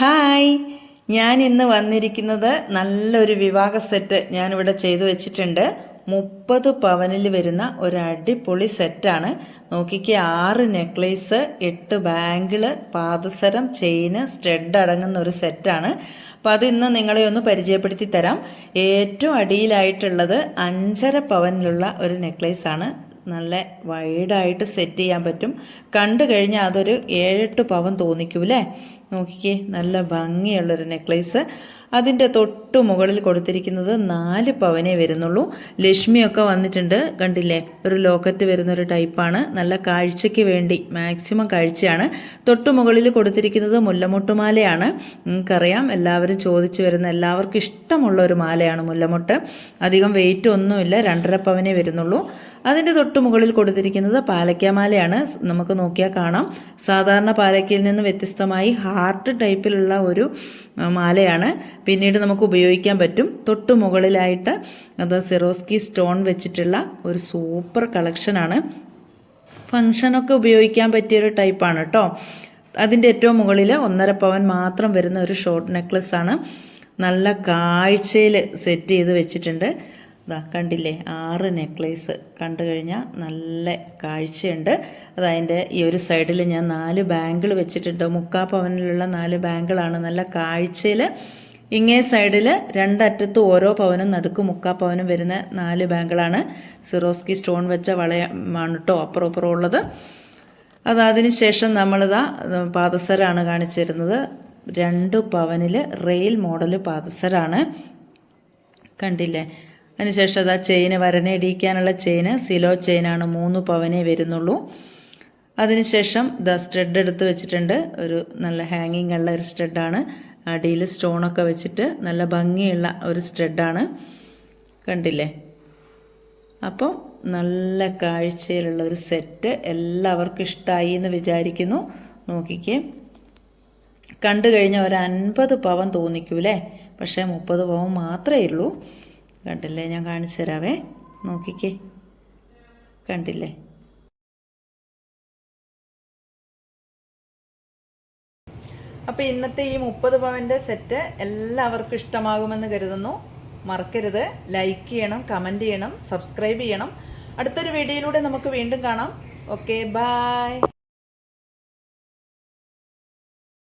Hi. ഞാൻ ഇന്ന് വന്നിരിക്കുന്നത് നല്ലൊരു വിവാഹ സെറ്റ് ഞാനിവിടെ ചെയ്തു വെച്ചിട്ടുണ്ട്. മുപ്പത് പവനിൽ വരുന്ന ഒരു അടിപൊളി സെറ്റാണ്. നോക്കിക്ക് ആറ് നെക്ലേസ് എട്ട് ബാങ്കിൾ പാദസരം ചെയിന് സ്റ്റഡ് അടങ്ങുന്ന ഒരു സെറ്റാണ്. അപ്പോൾ അത് ഇന്ന് നിങ്ങളെ ഒന്ന് പരിചയപ്പെടുത്തി തരാം. ഏറ്റവും അടിയിലായിട്ടുള്ളത് അഞ്ചര പവനിലുള്ള ഒരു നെക്ലേസ് ആണ് നല്ല വൈഡായിട്ട് സെറ്റ് ചെയ്യാൻ പറ്റും. കണ്ടു കഴിഞ്ഞാൽ അതൊരു ഏഴെട്ട് പവൻ തോന്നിക്കൂലേ നോക്കിക്കേ. നല്ല ഭംഗിയുള്ളൊരു നെക്ലേസ് അതിന്റെ തൊട്ടു മുകളിൽ കൊടുത്തിരിക്കുന്നത് നാല് പവനേ വരുന്നുള്ളൂ. ലക്ഷ്മിയൊക്കെ വന്നിട്ടുണ്ട്. കണ്ടില്ലേ? ഒരു ലോക്കറ്റ് വരുന്ന ഒരു ടൈപ്പാണ്. നല്ല കാഴ്ചയ്ക്ക് വേണ്ടി മാക്സിമം കാഴ്ചയാണ്. തൊട്ടു മുകളിൽ കൊടുത്തിരിക്കുന്നത് മുല്ലമൊട്ടുമാലയാണ് നിങ്ങൾക്കറിയാം എല്ലാവരും ചോദിച്ചു വരുന്ന എല്ലാവർക്കും ഇഷ്ടമുള്ള ഒരു മാലയാണ് മുല്ലമൊട്ട്. അധികം വെയിറ്റ് ഒന്നുമില്ല രണ്ടര പവനേ വരുന്നുള്ളൂ. അതിന്റെ തൊട്ട് മുകളിൽ കൊടുത്തിരിക്കുന്നത് പാലക്കാമാലയാണ് നമുക്ക് നോക്കിയാൽ കാണാം. സാധാരണ പാലക്കയിൽ നിന്ന് വ്യത്യസ്തമായി ഹാർട്ട് ടൈപ്പിലുള്ള ഒരു മാലയാണ്. പിന്നീട് നമുക്ക് ഉപയോഗിക്കാൻ പറ്റും. തൊട്ട് മുകളിലായിട്ട് അത് സിറോസ്കി സ്റ്റോൺ വെച്ചിട്ടുള്ള ഒരു സൂപ്പർ കളക്ഷനാണ് ഫങ്ഷനൊക്കെ ഉപയോഗിക്കാൻ പറ്റിയൊരു ടൈപ്പാണ് കേട്ടോ അതിന്റെ ഏറ്റവും മുകളിൽ ഒന്നര പവൻ മാത്രം വരുന്ന ഒരു ഷോർട്ട് നെക്ലസ് ആണ്. നല്ല കാഴ്ചയിൽ സെറ്റ് ചെയ്ത് വെച്ചിട്ടുണ്ട്. ഇതാ കണ്ടില്ലേ? ആറ് നെക്ലേസ് കണ്ടു കഴിഞ്ഞാൽ നല്ല കാഴ്ചയുണ്ട്. അതതിന്റെ ഈ ഒരു സൈഡിൽ ഞാൻ നാല് ബാങ്കിൾ വെച്ചിട്ടുണ്ട്. മുക്കാ പവനിലുള്ള നാല് ബാങ്കിളാണ് നല്ല കാഴ്ചയിൽ ഇങ്ങേ സൈഡിൽ രണ്ടറ്റത്ത് ഓരോ പവനും നടുക്ക് മുക്കാ പവനും വരുന്ന നാല് ബാങ്കിളാണ് സിറോസ്കി സ്റ്റോൺ വെച്ച വളയമാണ് കേട്ടോ അപ്പുറം അപ്പുറം ഉള്ളത്. അത് അതിന് ശേഷം നമ്മളിതാ പാദസരാണ് കാണിച്ചിരുന്നത്. രണ്ട് പവനിൽ റെയിൽ മോഡൽ പാദസരാണ്. കണ്ടില്ലേ? അതിനുശേഷം അതാ ചെയിന് വരനയിടിക്കാനുള്ള ചെയിന് സിലോ ചെയിനാണ് മൂന്ന് പവനേ വരുന്നുള്ളൂ. അതിനുശേഷം ദ സ്റ്റഡ് എടുത്ത് വെച്ചിട്ടുണ്ട്. ഒരു നല്ല ഹാങ്ങിങ് ഉള്ള ഒരു സ്റ്റഡാണ്. അടിയിൽ സ്റ്റോണൊക്കെ വെച്ചിട്ട് നല്ല ഭംഗിയുള്ള ഒരു സ്റ്റെഡാണ് കണ്ടില്ലേ? അപ്പം നല്ല കാഴ്ചയിലുള്ള ഒരു സെറ്റ് എല്ലാവർക്കും ഇഷ്ടമായി എന്ന് വിചാരിക്കുന്നു. നോക്കിക്കേ. കണ്ടു കഴിഞ്ഞാൽ ഒരു അൻപത് പവൻ തോന്നിക്കൂലേ? പക്ഷേ മുപ്പത് പവൻ മാത്രമേ ഉള്ളൂ. കണ്ടില്ലേ? ഞാൻ കാണിച്ചു തരാവേ. നോക്കിക്കേ. കണ്ടില്ലേ? അപ്പോൾ ഇന്നത്തെ ഈ മുപ്പത് പവന്റെ സെറ്റ് എല്ലാവർക്കും ഇഷ്ടമാകുമെന്ന് കരുതുന്നു. മറക്കരുത്. ലൈക്ക് ചെയ്യണം കമന്റ് ചെയ്യണം സബ്സ്ക്രൈബ് ചെയ്യണം. അടുത്തൊരു വീഡിയോയിലൂടെ നമുക്ക് വീണ്ടും കാണാം. Okay bye